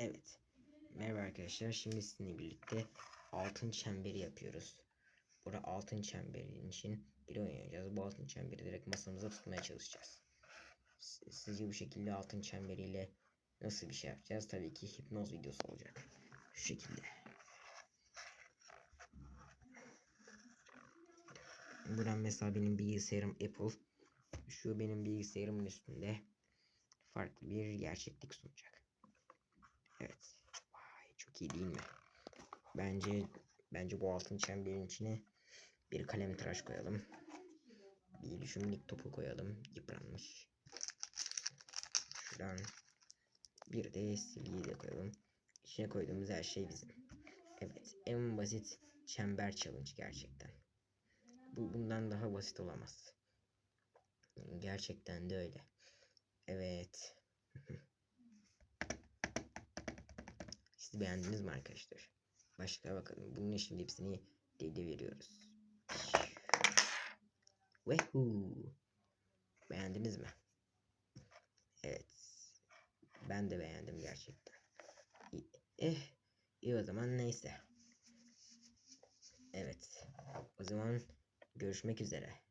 Evet. Merhaba arkadaşlar. Şimdi sizinle birlikte altın çemberi yapıyoruz. Burada altın çemberin için bir oynayacağız. Bu altın çemberi direkt masamıza tutmaya çalışacağız. Sizce bu şekilde altın çemberiyle nasıl bir şey yapacağız? Tabii ki hipnoz videosu olacak. Şu şekilde. Buradan mesela benim bilgisayarım Apple. Şu benim bilgisayarımın üstünde farklı bir gerçeklik sunacak. Evet. Vay çok iyi değil mi? Bence bence bu altın çemberin içine bir kalem tıraş koyalım. Bir düşümlük topu koyalım. Yıpranmış. Şuradan bir de silgiyi de koyalım. İçine koyduğumuz her şey bizim. Evet. En basit çember challenge gerçekten. Bu bundan daha basit olamaz. Gerçekten de öyle. Evet. Siz beğendiniz mi arkadaşlar? Başka bakalım. Bunun şimdi hepsini dede veriyoruz. Wehuu. Beğendiniz mi? Evet. Ben de beğendim gerçekten. Eh. iyi o zaman neyse. Evet. O zaman görüşmek üzere.